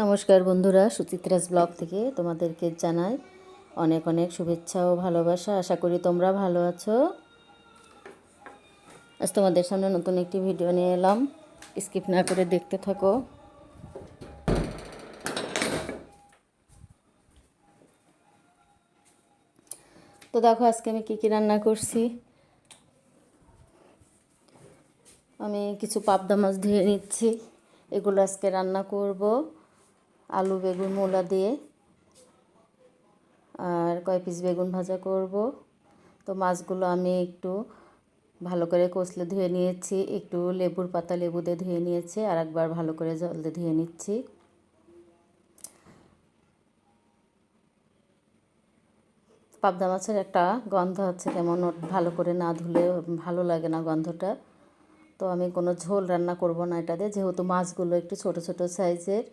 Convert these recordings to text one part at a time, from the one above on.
নমস্কার বন্ধুরা, সুচিত্রাস ব্লগ থেকে তোমাদেরকে জানাই অনেক অনেক শুভেচ্ছা ও ভালোবাসা। আশা করি তোমরা ভালো আছো। আজ তোমাদের সামনে নতুন একটি ভিডিও নিয়ে এলাম। স্কিপ না করে দেখতে থাকো। তো দেখো, আজকে আমি কী কী রান্না করছি। আমি কিছু পাবদা মাছ ধুয়ে নিচ্ছি। এগুলো আজকে রান্না করব। আলু, বেগুন, মূলা দিয়ে। আর কয় পিস বেগুন ভাজা করব। তো মাছগুলো আমি একটু ভালো করে কষলে ধুয়ে নিয়েছি। একটু লেবুর পাতা লেবু দিয়ে ধুয়ে নিয়েছি আর একবার ভালো করে জল দিয়ে ধুয়ে নিচ্ছি। পাবদা মাছের একটা গন্ধ আছে তেমন ভালো করে না ধুলে ভালো লাগে না গন্ধটা। তো আমি কোনো ঝোল রান্না করব না এটা দিয়ে, যেহেতু মাছগুলো একটু ছোট ছোট সাইজের।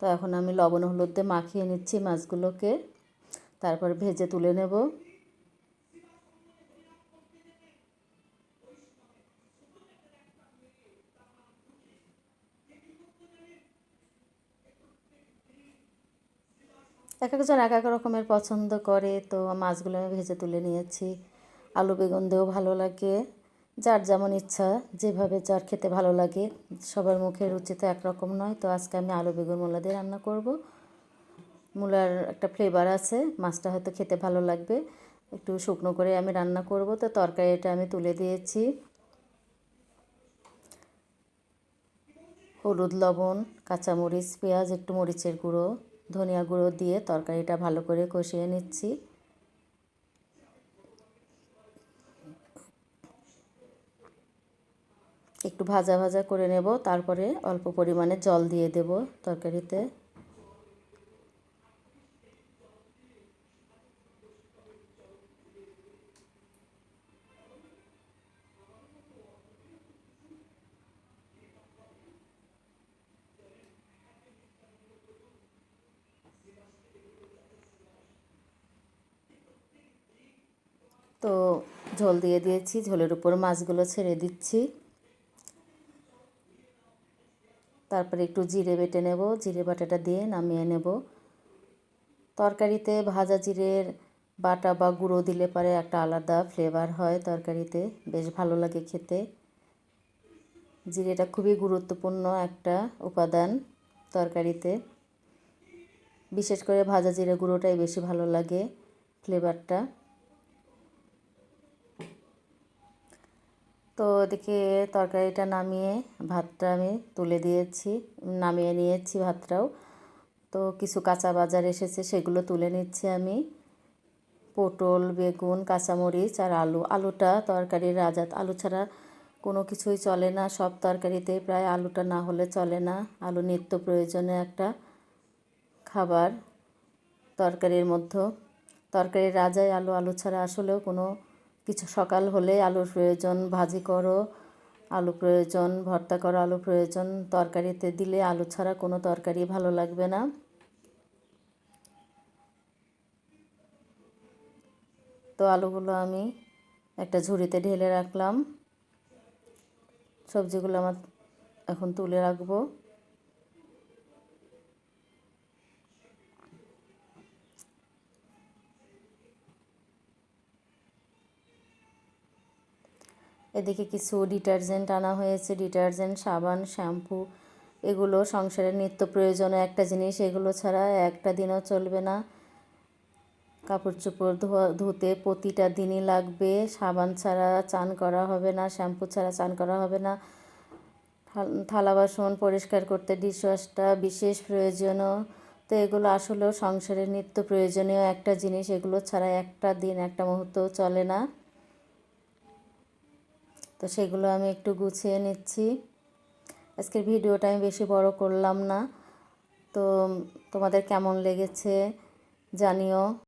তো এখন আমি লবণ, হলুদ দিয়ে মাখিয়ে নিচ্ছি মাছগুলোকে। তারপর ভেজে তুলে নেব। এক একজন এক এক রকমের পছন্দ করে, তো মাছগুলো আমি ভেজে তুলে নিয়েছি। আলু বেগুন দিয়েও ভালো লাগে। যার যেমন ইচ্ছা, যেভাবে যার খেতে ভালো লাগে, সবার মুখের রুচি তো একরকম নয়। তো আজকে আমি আলু বেগুন মূলা দিয়ে রান্না করব। মূলার একটা ফ্লেভার আছে, মাছটা হয়তো খেতে ভালো লাগবে। একটু শুকনো করে আমি রান্না করব। তো তরকারিটা আমি তুলে দিয়েছি। হলুদ, লবণ, কাঁচামরিচ, পেঁয়াজ, একটু মরিচের গুঁড়ো, ধনিয়া গুঁড়ো দিয়ে তরকারিটা ভালো করে কষিয়ে নিচ্ছি। একটু ভাজা ভাজা করে নেব। তারপরে অল্প পরিমাণে জল দিয়ে দেব তরকারিতে। তো ঝোল দিয়ে দিয়েছি। ঝোলের উপর মাছগুলো ছেড়ে দিচ্ছি। তারপরে একটু জিরে বেটে নেব, জিরে বাটাটা দিয়ে নামিয়ে নেব। তরকারিতে ভাজা জিরের বাটা বা গুঁড়ো দিলে পরে একটা আলাদা ফ্লেভার হয় তরকারিতে, বেশ ভালো লাগে খেতে। জিরেটা খুবই গুরুত্বপূর্ণ একটা উপাদান তরকারিতে। বিশেষ করে ভাজা জিরে গুঁড়োটাই বেশি ভালো লাগে ফ্লেভারটা। তো ওদিকে তরকারিটা নামিয়ে ভাতটা আমি তুলে দিয়েছি, নামিয়ে নিয়েছি ভাতটাও। তো কিছু কাঁচা বাজার এসেছে, সেগুলো তুলে নিচ্ছি আমি। পটল, বেগুন, কাঁচামরিচ আর আলু। আলুটা তরকারির রাজাত। আলু ছাড়া কোনো কিছুই চলে না, সব তরকারিতে প্রায় আলুটা না হলে চলে না। আলু নিত্য প্রয়োজনে একটা খাবার তরকারির মধ্যে। তরকারির রাজায় আলু আলু ছাড়া আসলেও কোনো কিছু সকাল হলে আলুর প্রয়োজন, ভাজি করো, আলু প্রয়োজন, ভর্তা করো, আলু প্রয়োজন, তরকারিতে দিলে আলু ছাড়া কোনো তরকারি ভালো লাগবে না। তো আলুগুলো আমি একটা ঝুড়িতে ঢেলে রাখলাম। সবজিগুলো আমার এখন তুলে রাখব। এদিকে কিছু ডিটারজেন্ট আনা হয়েছে, ডিটারজেন্ট, সাবান, শ্যাম্পু, এগুলো সংসারের নিত্য প্রয়োজনীয় একটা জিনিস, এগুলো ছাড়া একটা দিনও চলবে না। কাপড় চোপড় ধুতে প্রতিটা দিনই লাগবে, সাবান ছাড়া চান করা হবে না, শ্যাম্পু ছাড়া চান করা হবে না। থালা বাসন পরিষ্কার করতে ডিশওয়াশটা বিশেষ প্রয়োজনীয়। তো এগুলো আসলেও সংসারের নিত্য প্রয়োজনীয় একটা জিনিস, এগুলো ছাড়া একটা দিন, একটা মুহূর্ত চলে না। তো সেগুলো আমি একটু গুছিয়ে নিচ্ছি। আজকের ভিডিওটা আমি বেশি বড় করলাম না। তো তোমাদের কেমন লেগেছে জানিও।